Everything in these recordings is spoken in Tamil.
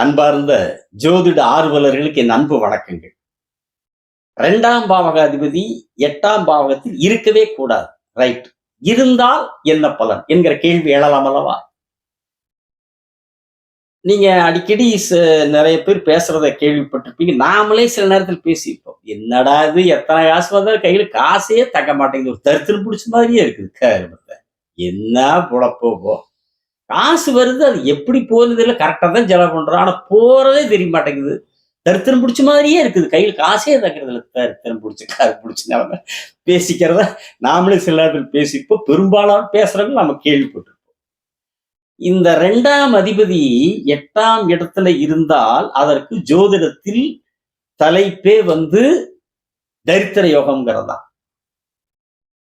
அன்பார்ந்த ஜோதிட ஆர்வலர்களுக்கு என் அன்பு வணக்கங்கள். இரண்டாம் பாவகாதிபதி எட்டாம் பாவகத்தில் இருக்கவே கூடாது. ரைட் இருந்தால் என்ன பலன் என்கிற கேள்வி எழலாம் அல்லவா? நீங்க அடிக்கடி ச- நிறைய பேர் பேசுறத கேள்விப்பட்டிருப்பீங்க. நாமளே சில நேரத்தில் பேசியிருப்போம். என்னடா இது? எத்தனை காசு வந்தாலும் கையில காசே தக்க மாட்டேங்குது. ஒரு தருத்தில் பிடிச்ச மாதிரியே இருக்குது. கருமத்தை என்ன புழப்போ காசு வருது அது எப்படி போகுது இல்லை கரெக்டாக தான் செலவு பண்றோம். ஆனா போறதே தெரிய மாட்டேங்குது தருத்திரம் பிடிச்ச மாதிரியே இருக்குது. கையில் காசே தக்கிறது இல்லை. தருத்திரம் பிடிச்ச காசு பிடிச்ச நிலமை பேசிக்கிறத நாமளே சில நேரத்தில் பேசிப்போம் பெரும்பாலான பேசுறவங்க நம்ம கேள்விப்பட்டிருப்போம். இந்த ரெண்டாம் அதிபதி எட்டாம் இடத்துல இருந்தால் அதற்கு ஜோதிடத்தில் தலைப்பே வந்து தரித்திர யோகம்ங்கிறதா.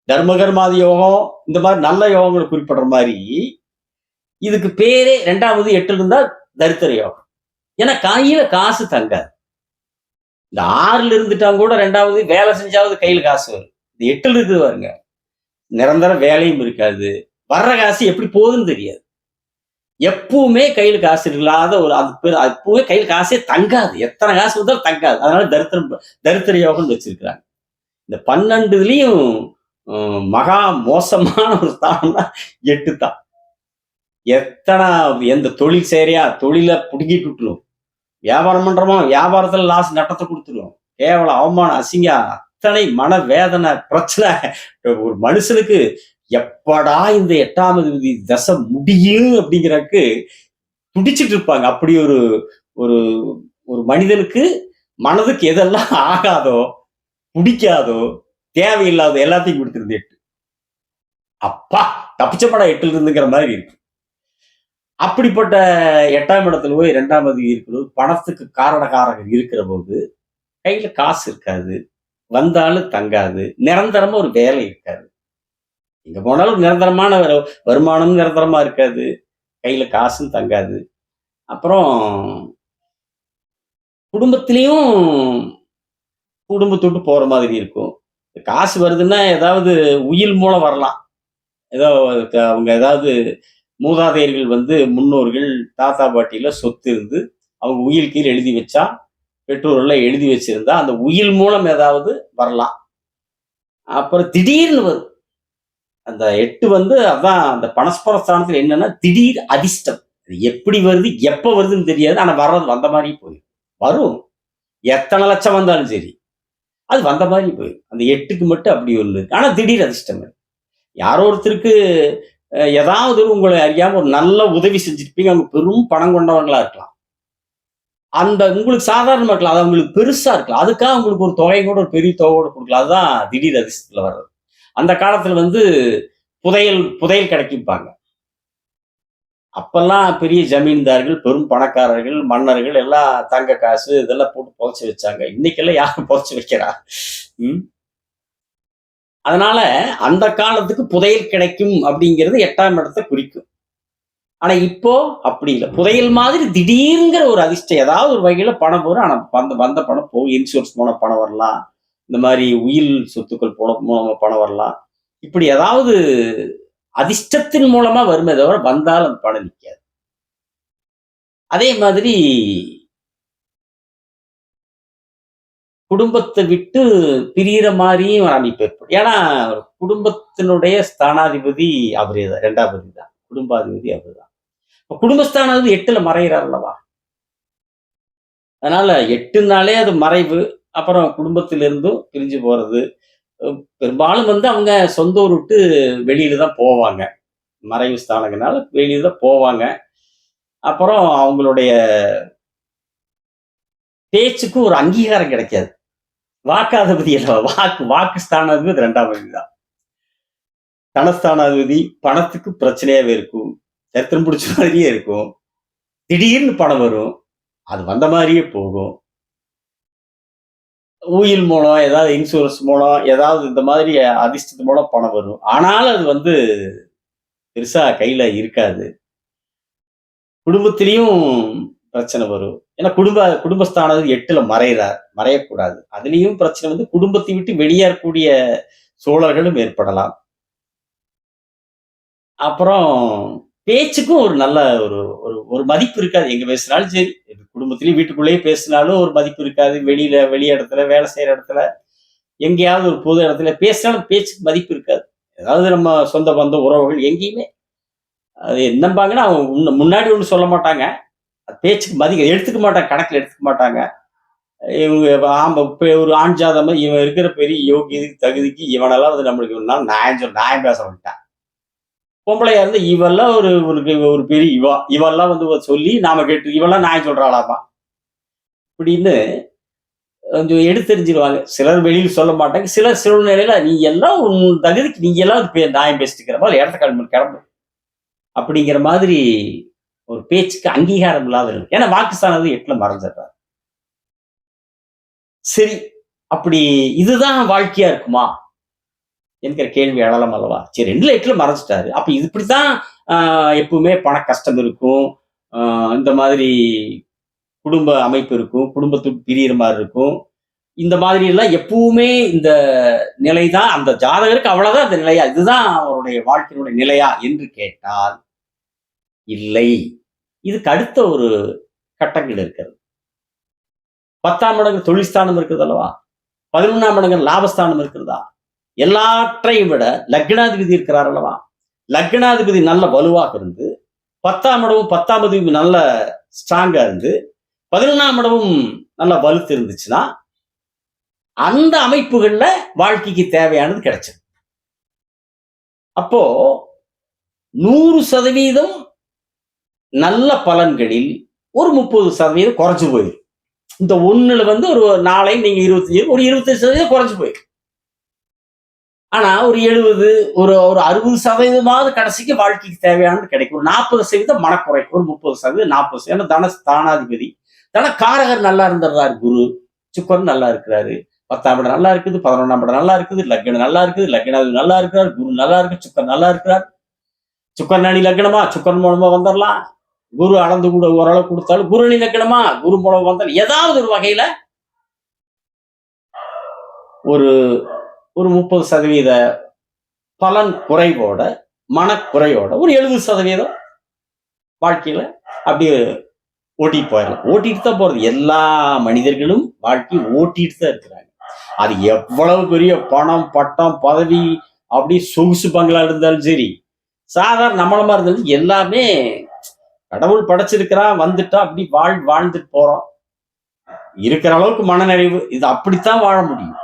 தர்மகர்மாதி யோகம் இந்த மாதிரி நல்ல யோகங்களை குறிப்பிடுற மாதிரி இதுக்கு பேரே ரெண்டாவது எட்டு இருந்தா தரித்திர யோகம் ஏன்னா கையில காசு தங்காது. இந்த ஆறுல இருந்துட்டாங்க கூட ரெண்டாவது வேலை செஞ்சாவது கையில காசு வரும். இந்த எட்டுல இருக்குது பாருங்க. நிரந்தர வேலையும் இருக்காது. வர்ற காசு எப்படி போகுதுன்னு தெரியாது. எப்பவுமே கையில காசு இல்லாத ஒரு அது பேர் எப்பவுமே கையில் காசே தங்காது. எத்தனை காசு வந்தாலும் தங்காது. அதனால தரித்திரம் தரித்திர யோகம்னு வச்சிருக்கிறாங்க. இந்த பன்னெண்டுலயும் மகா மோசமான ஒரு ஸ்தானம்னா எட்டு தான் எத்தனை எந்த தொழில் செய்யறியா? தொழிலை புடுங்கிட்டு விட்டுரும். வியாபாரம் பண்றோமா? வியாபாரத்துல லாஸ் நட்டத்தை கொடுத்துரும். கேவலம் அவமானம் அசிங்க அத்தனை மன வேதனை பிரச்சனை. ஒரு மனுஷனுக்கு எப்படா இந்த எட்டாம் அதிபதி தசை முடியும் அப்படிங்கிறக்கு துடிச்சிட்டு இருப்பாங்க. அப்படி ஒரு ஒரு ஒரு மனிதனுக்கு மனதுக்கு எதெல்லாம் ஆகாதோ பிடிக்காதோ தேவையில்லாத எல்லாத்தையும் கொடுத்துருது எட்டு. அப்பா தப்பிச்ச படம் எட்டுல இருந்துங்கிற மாதிரி இருக்கு. அப்படிப்பட்ட எட்டாம் இடத்துல போய் ரெண்டாம் பதவி இருக்கிறது பணத்துக்கு காரணக்காரகர் இருக்கிற போது கையில் காசு இருக்காது வந்தாலும் தங்காது நிரந்தரமா ஒரு வேலை இருக்காது. எங்க போனாலும் நிரந்தரமான வரு- வருமானம் நிரந்தரமா இருக்காது கையில காசும் தங்காது. அப்புறம் குடும்பத்திலையும் குடும்பத்தொட்டு போற மாதிரி இருக்கும். காசு வருதுன்னா ஏதாவது உயில் மூலம் வரலாம். ஏதோ க- அவங்க ஏதாவது மூதாதையர்கள் வந்து முன்னோர்கள் தாத்தா பாட்டியில் சொத்து இருந்து அவங்க உயில் கீழ் எழுதி வச்சா பெற்றோர்கள் எழுதி வச்சிருந்தா அந்த உயில் மூலம் ஏதாவது வரலாம். அப்புறம் திடீர்னு வரும். அந்த எட்டு வந்து அதான் அந்த பனஸ்பர ஸ்தானத்தில் என்னன்னா திடீர் அதிர்ஷ்டம். அது எப்படி வருது எப்போ வருதுன்னு தெரியாது ஆனால் வர்றது வந்த மாதிரி போயிடும். வரும். எத்தனை லட்சம் வந்தாலும் சரி. அது வந்த மாதிரி போயிடும். அந்த எட்டுக்கு மட்டும் அப்படி ஒன்று ஆனால் திடீர் அதிர்ஷ்டம் யாரோ ஒருத்தருக்கு ஏதாவது உங்களை அறியாம ஒரு நல்ல உதவி செஞ்சிருப்பீங்க. அவங்க பெரும் பணம் கொண்டவங்களா இருக்கலாம். அந்த உங்களுக்கு சாதாரணமா இருக்கலாம். அது அவங்களுக்கு பெருசா இருக்கலாம். அதுக்காக உங்களுக்கு ஒரு தொகை கூட ஒரு பெரிய தொகை கூட கொடுக்கலாம். அதுதான் திடீர் அதிர்ஷ்டத்துல வர்றது. அந்த காலத்துல வந்து புதையல் புதையல் கிடைக்கும்பாங்க. அப்பெல்லாம் பெரிய ஜமீன்தார்கள் பெரும் பணக்காரர்கள் மன்னர்கள் எல்லாம் தங்க காசு இதெல்லாம் போட்டு புதைச்சி வச்சாங்க. இன்னைக்கெல்லாம் யாரும் புதைச்சி வைக்கிறா? ம்? அதனால அந்த காலத்துக்கு புதையல் கிடைக்கும் அப்படிங்கிறது எட்டாம் இடத்தை குறிக்கும். ஆனா இப்போ அப்படி இல்லை. புதையல் மாதிரி திடீர்ங்கிற ஒரு அதிர்ஷ்டம் ஏதாவது ஒரு வகையில பணம் வரும். ஆனா வந்த வந்த பணம் போகும் இன்சூரன்ஸ் மூலம் பணம் வரலாம். இந்த மாதிரி உயில் சொத்துக்கள் போன மூலமா பணம் வரலாம். இப்படி ஏதாவது அதிர்ஷ்டத்தின் மூலமா வருமே தவிர வந்தால் அந்த பணம் நிற்காது அதே மாதிரி குடும்பத்தை விட்டு பிரியிற மாதிரியும் ஒரு அமைப்பு ஏற்படும். ஏன்னா குடும்பத்தினுடைய ஸ்தானாதிபதி அவரே தான் ரெண்டாவது தான் குடும்பாதிபதி அவர் தான் குடும்பஸ்தானாதிபதி எட்டுல மறைகிறார் அல்லவா? அதனால எட்டுனாலே அது மறைவு அப்புறம் குடும்பத்திலிருந்தும் பிரிஞ்சு போறது. பெரும்பாலும் வந்து அவங்க சொந்த ஊர் விட்டு வெளியில தான் போவாங்க. மறைவு ஸ்தானங்கனால வெளியில தான் போவாங்க. அப்புறம் அவங்களுடைய பேச்சுக்கு ஒரு அங்கீகாரம் கிடைக்காது. வாக்காதிபதி வாக்கு வாக்கு ஸ்தானாதிபதி ரெண்டாம் அதிபதி தான். தனஸ்தானாதிபதி பணத்துக்கு பிரச்சனையாவே இருக்கும். சரித்திரம் பிடிச்ச மாதிரியே இருக்கும். திடீர்னு பணம் வரும். அது வந்த மாதிரியே போகும். ஊயில் மூலம் ஏதாவது இன்சூரன்ஸ் மூலம் ஏதாவது இந்த மாதிரி அதிர்ஷ்டத்து மூலம் பணம் வரும். ஆனாலும் அது வந்து பெருசா கையில இருக்காது. குடும்பத்திலையும் பிரச்சனை வரும். ஏன்னா குடும்ப குடும்பஸ்தானது எட்டுல மறைகிறார் மறையக்கூடாது. அதுலேயும் பிரச்சனை வந்து குடும்பத்தை விட்டு வெளியேறக்கூடிய சோழர்களும் ஏற்படலாம். அப்புறம் பேச்சுக்கும் ஒரு நல்ல ஒரு ஒரு ஒரு மதிப்பு இருக்காது. எங்க பேசினாலும் சரி இது குடும்பத்திலயும் வீட்டுக்குள்ளேயே பேசினாலும் ஒரு மதிப்பு இருக்காது. வெளியில வெளிய இடத்துல வேலை செய்யற இடத்துல எங்கேயாவது ஒரு பொது இடத்துல பேசினாலும் பேச்சுக்கு மதிப்பு இருக்காது. ஏதாவது நம்ம சொந்த பந்த உறவுகள் எங்கேயுமே அது என்னம்பாங்கன்னா அவங்க முன்ன- முன்னாடி ஒன்று சொல்ல மாட்டாங்க. பேச்சுக்கு மதிக்க எடுத்துக்க மாட்டாங்க கணக்கில் எடுத்துக்க மாட்டாங்க. இவங்க ஆம்ப இப்போ ஒரு ஆண் ஜாதமா இவன் இருக்கிற பெரிய யோகி தகுதிக்கு இவனெல்லாம் வந்து நம்மளுக்கு ஒரு நாள் நியாயம் சொல்ல நியாயம் பேச மாட்டான் பொம்பளையா இருந்து இவெல்லாம் ஒரு ஒரு ஒரு பெரிய இவா இவெல்லாம் வந்து சொல்லி நாம கேட்டு இவெல்லாம் நியாயம் சொல்றாளாமா? இப்படின்னு கொஞ்சம் எடுத்தெறிஞ்சிருவாங்க. சிலர் வெளியில் சொல்ல மாட்டாங்க. சிலர் சூழ்நிலையில நீ எல்லாம் உன் தகுதிக்கு நீ எல்லாம் வந்து பே- நியாயம் பேசிட்டு மாதிரி இடத்த கிளம்பு கிளம்பு. அப்படிங்கிற மாதிரி ஒரு பேச்சுக்கு அங்கீகாரம் இல்லாத இருக்கு. ஏன்னா வாக்குஸ்தானது எட்டுல மறைஞ்சிடுறாரு. சரி அப்படி இதுதான் வாழ்க்கையா இருக்குமா? என்கிற கேள்வி எழலாம் அல்லவா? சரி ரெண்டு லைட்ல மறைச்சிட்டாரு. அப்ப இது இப்படித்தான் எப்பவுமே பண கஷ்டம் இருக்கும். இந்த மாதிரி குடும்ப அமைப்பு இருக்கும். குடும்பத்துக்கு பிரியிற மாதிரி இருக்கும். இந்த மாதிரி எல்லாம் எப்பவுமே இந்த நிலைதான். அந்த ஜாதகருக்கு அவ்வளவுதான் அந்த நிலையா. இதுதான் அவருடைய வாழ்க்கையினுடைய நிலையா என்று கேட்டால் இல்லை. இதுக்கு அடுத்த ஒரு கட்டங்கள் இருக்கிறது. பத்தாம் மடங்கு தொழில்ஸ்தானம் இருக்கிறது அல்லவா? பதினொன்றாம் மடங்கு லாபஸ்தானம் இருக்கிறதா எல்லாற்றையும் விட லக்னாதிபதி இருக்கிறார் அல்லவா? லக்னாதிபதி நல்ல வலுவாக இருந்து பத்தாம் இடமும் பத்தாம் பதிவு நல்ல ஸ்ட்ராங்கா இருந்து பதினொன்றாம் இடமும் நல்ல வலுத்து இருந்துச்சுன்னா அந்த அமைப்புகள்ல வாழ்க்கைக்கு தேவையானது கிடைச்சது அப்போ நூறு சதவீதம் நல்ல பலன்களில் ஒரு முப்பது சதவீதம் குறைஞ்சு போயிடும் இந்த ஒண்ணுல வந்து ஒரு நாளை நீங்க இருபத்தஞ்சு ஒரு இருபத்தஞ்சு சதவீதம் குறைஞ்சு போயிடும். ஆனா ஒரு எழுபது ஒரு ஒரு அறுபது சதவீதமாவது கடைசிக்கு வாழ்க்கைக்கு தேவையானது கிடைக்கும். ஒரு நாற்பது சதவீதம் மனக்குறை ஒரு முப்பது சதவீதம் நாற்பது சதவீதம். ஏன்னா தன தானாதிபதி தனக்காரகர் நல்லா இருந்துடுறாரு குரு. சுக்கரன் நல்லா இருக்கிறாரு. பத்தாம் இடம் நல்லா இருக்குது பதினொன்றாம் இடம் நல்லா இருக்குது லக்னம் நல்லா இருக்குது லக்னாதிபதி நல்லா இருக்கிறார் குரு நல்லா இருக்கு சுக்கர் நல்லா இருக்கிறார். சுக்கர் அணி லக்னமா? சுக்கரன் மூலமா வந்துடலாம். குரு அளந்து கூட ஓரளவு கொடுத்தாலும் குரு அணி குரு மூலம் வந்தால் ஏதாவது ஒரு வகையில ஒரு ஒரு முப்பது சதவீத பலன் குறைவோட மனக்குறையோட ஒரு எழுபது சதவீதம் வாழ்க்கையில அப்படியே ஓட்டிட்டு போயிடலாம். ஓட்டிட்டு தான் போறது. எல்லா மனிதர்களும் வாழ்க்கை ஓட்டிட்டு தான் இருக்கிறாங்க. அது எவ்வளவு பெரிய பணம் பட்டம் பதவி அப்படி சொகுசு பங்களா இருந்தாலும் சரி சாதாரண நம்மளமா இருந்தாலும் எல்லாமே கடவுள் படைச்சிருக்கிறான் வந்துட்டா அப்படி வாழ் வாழ்ந்துட்டு போறோம். இருக்கிற அளவுக்கு மனநிறைவு இது அப்படித்தான் வாழ முடியும்.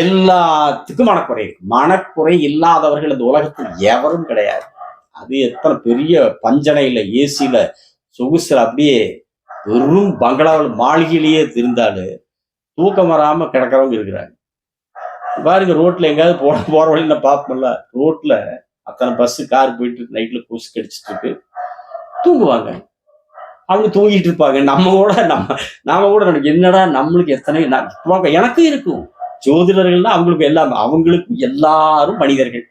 எல்லாத்துக்கும் மனக்குறை இருக்கு. மனக்குறை இல்லாதவர்கள் இந்த உலகத்தில் எவரும் கிடையாது. அது எத்தனை பெரிய பஞ்சனையில ஏசியில சொகுசுல அப்படியே வெறும் பங்களாவில் மாளிகையிலேயே இருந்தாலும் தூக்கம் வராம கிடக்கிறவங்க இருக்கிறாங்க. பாருங்க ரோட்ல எங்கேயாவது போற போற வழியில பார்ப்போம்ல ரோட்ல அத்தனை பஸ் கார் போயிட்டு இருக்கு நைட்ல கொசு கடிச்சிட்டு இருக்கு. தூங்குவாங்க. அவங்க தூங்கிட்டு இருப்பாங்க. நம்ம கூட நம்ம நாம கூட என்னடா நம்மளுக்கு எத்தனை எனக்கும் இருக்கும். ஜோதிடர்கள்னா அவங்களுக்கு எல்லாம் அவங்களுக்கு எல்லாரும் மனிதர்கள்.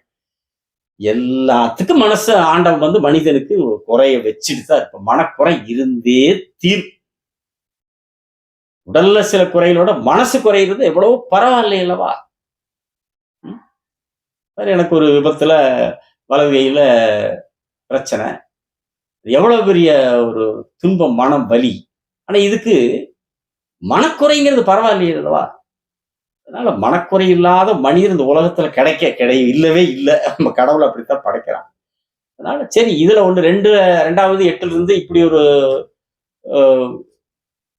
எல்லாத்துக்கும் மனசு ஆண்டவன் வந்து மனிதனுக்கு குறைய வச்சுட்டு தான் இருப்பான். மனக்குறை இருந்தே தீர் உடல்ல சில குறைகளோட மனசு குறைகிறது எவ்வளவோ பரவாயில்லை அல்லவா? எனக்கு ஒரு விபத்துல வலது கையில பிரச்சனை. எவ்வளவு பெரிய ஒரு துன்பம் மனம் வலி ஆனா இதுக்கு மனக்குறைங்கிறது பரவாயில்லையே அல்லவா? அதனால மனக்குறை இல்லாத மனிதர் இந்த உலகத்துல கிடைக்க கிடை இல்லவே இல்லை. நம்ம கடவுள் அப்படித்தான் படைக்கிறான். அதனால சரி இதுல ஒண்ணு ரெண்டு ரெண்டாவது எட்டுல இருந்து இப்படி ஒரு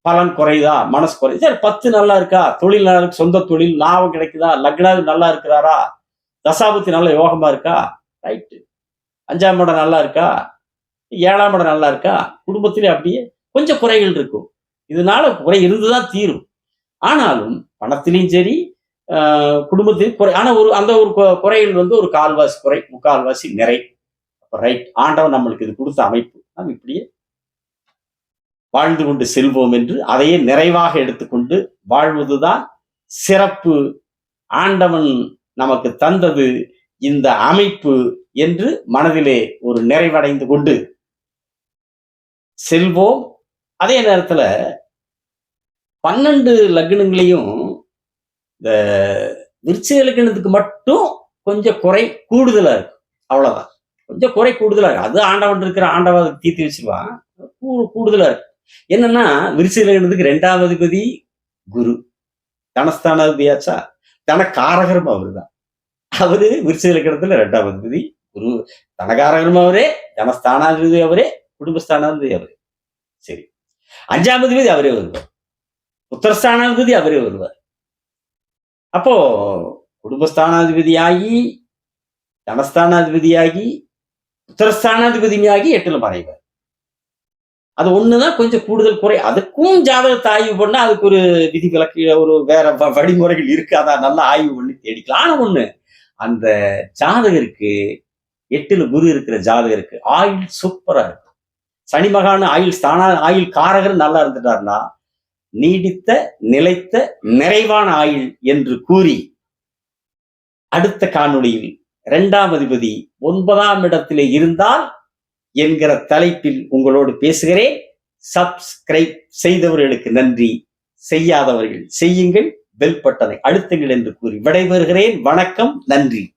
பலன் குறையுதா? மனசு குறையுது சரி பத்து நல்லா இருக்கா? தொழில் நல்லா இருக்கு. சொந்த தொழில் லாபம் கிடைக்குதா? லக்னாது நல்லா இருக்கிறாரா? தசாபத்தி நல்ல யோகமா இருக்கா? ரைட்டு அஞ்சாம் இடம் நல்லா இருக்கா? ஏழாம் இடம் நல்லா இருக்கா? குடும்பத்திலே அப்படியே கொஞ்சம் குறைகள் இருக்கும். இதனால குறை இருந்துதான் தீரும். ஆனாலும் பணத்திலையும் சரி ஆஹ் குறை ஆனா ஒரு அந்த ஒரு குறைகள் வந்து ஒரு கால்வாசி குறை முக்கால்வாசி நிறை. ரைட் ஆண்டவன் நம்மளுக்கு இது கொடுத்த அமைப்பு. நாம் இப்படியே வாழ்ந்து கொண்டு செல்வோம் என்று அதையே நிறைவாக எடுத்துக்கொண்டு வாழ்வதுதான் சிறப்பு. ஆண்டவன் நமக்கு தந்தது இந்த அமைப்பு என்று மனதிலே ஒரு நிறைவடைந்து கொண்டு செல்வோம் அதே நேரத்துல பன்னெண்டு லக்னங்களையும் இந்த விருச்சிக லக்னத்துக்கு மட்டும் கொஞ்சம் குறை கூடுதலா இருக்கும் அவ்வளோதான் கொஞ்சம் குறை கூடுதலா இருக்கும் அது ஆண்டவன் இருக்கிற ஆண்டவன் அதை தீர்த்து வச்சிருவான். கூ- கூடுதலா இருக்கு. என்னன்னா விருச்சிகத்துக்கு ரெண்டாவது அதிபதி குரு. தனஸ்தானாதிபதியாச்சா? தனக்காரகரும் அவருதான். அவரு விருச்சிக லக்கணத்துல ரெண்டாவது அதிபதி குரு. தனகாரகரும் அவரே தனஸ்தானாதிபதி அவரே குடும்பஸ்தானாதிபதி அவரே. சரி. அஞ்சாம் அதிபதி அவரே வருவார். புத்திரஸ்தானாதிபதி அவரே வருவார். அப்போ குடும்பஸ்தானாதிபதியாகி தனஸ்தானாதிபதியாகி புத்திரஸ்தானாதிபதியாகி எட்டுல மறைவார். அது ஒண்ணுதான் கொஞ்சம் கூடுதல் குறை. அதுக்கும் ஜாதகத்தை ஆய்வு பண்ணா அதுக்கு ஒரு விதி விலக்கு ஒரு வேற வழிமுறைகள் இருக்கு. அதான் நல்லா ஆய்வு பண்ணி தேடிக்கலாம். ஆனா ஒண்ணு அந்த ஜாதகருக்கு எட்டுல குரு இருக்கிற ஜாதகருக்கு ஆயுள் சூப்பரா இருக்கும் சனி மகான் ஆயுள் ஸ்தான ஆயுள் காரகர் நல்லா இருந்துட்டாருன்னா நீடித்த நிலைத்த நிறைவான ஆயுள் என்று கூறி அடுத்த காணொளியில் இரண்டாம் அதிபதி ஒன்பதாம் இடத்திலே இருந்தால் என்கிற தலைப்பில் உங்களோடு பேசுகிறேன். சப்ஸ்கிரைப் செய்தவர்களுக்கு நன்றி. செய்யாதவர்கள் செய்யுங்கள். பெல் பட்டனை அழுத்துங்கள் என்று கூறி விடைபெறுகிறேன். வணக்கம். நன்றி.